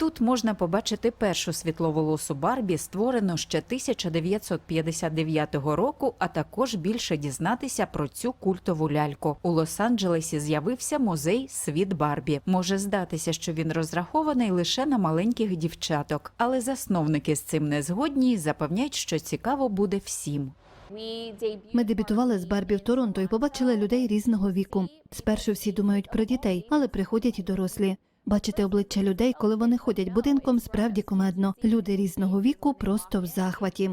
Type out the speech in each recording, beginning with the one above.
Тут можна побачити першу світловолосу Барбі, створену ще 1959 року, а також більше дізнатися про цю культову ляльку. У Лос-Анджелесі з'явився музей Світ Барбі. Може здатися, що він розрахований лише на маленьких дівчаток, але засновники з цим не згодні і запевняють, що цікаво буде всім. Ми дебютували з Барбі в Торонто і побачили людей різного віку. Спершу всі думають про дітей, але приходять і дорослі. Бачити обличчя людей, коли вони ходять будинком, справді кумедно. Люди різного віку просто в захваті.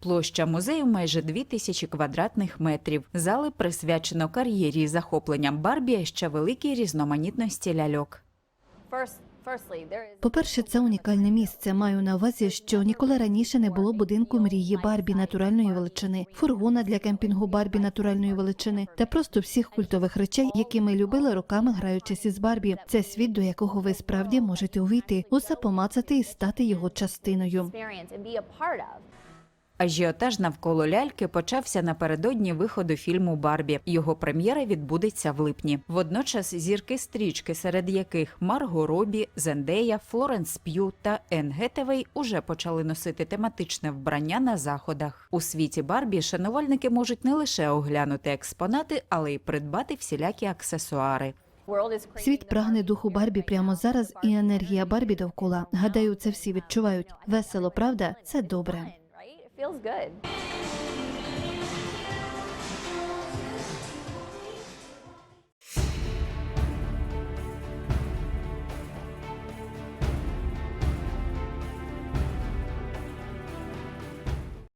Площа музею майже 2000 квадратних метрів. Зали присвячено кар'єрі захопленням Барбі, ще великій різноманітності ляльок. По-перше, це унікальне місце. Маю на увазі, що ніколи раніше не було будинку мрії Барбі натуральної величини, фургона для кемпінгу Барбі натуральної величини та просто всіх культових речей, які ми любили роками граючись із Барбі. Це світ, до якого ви справді можете увійти, усе помацати і стати його частиною. Ажіотаж навколо ляльки почався напередодні виходу фільму Барбі. Його прем'єра відбудеться в липні. Водночас зірки стрічки, серед яких Марго Робі, Зендея, Флоренс П'ю та Енн Гетевей уже почали носити тематичне вбрання на заходах. У світі Барбі шанувальники можуть не лише оглянути експонати, але й придбати всілякі аксесуари. Світ прагне духу Барбі прямо зараз, і енергія Барбі довкола. Гадаю, це всі відчувають. Весело, правда? Це добре. Feels good.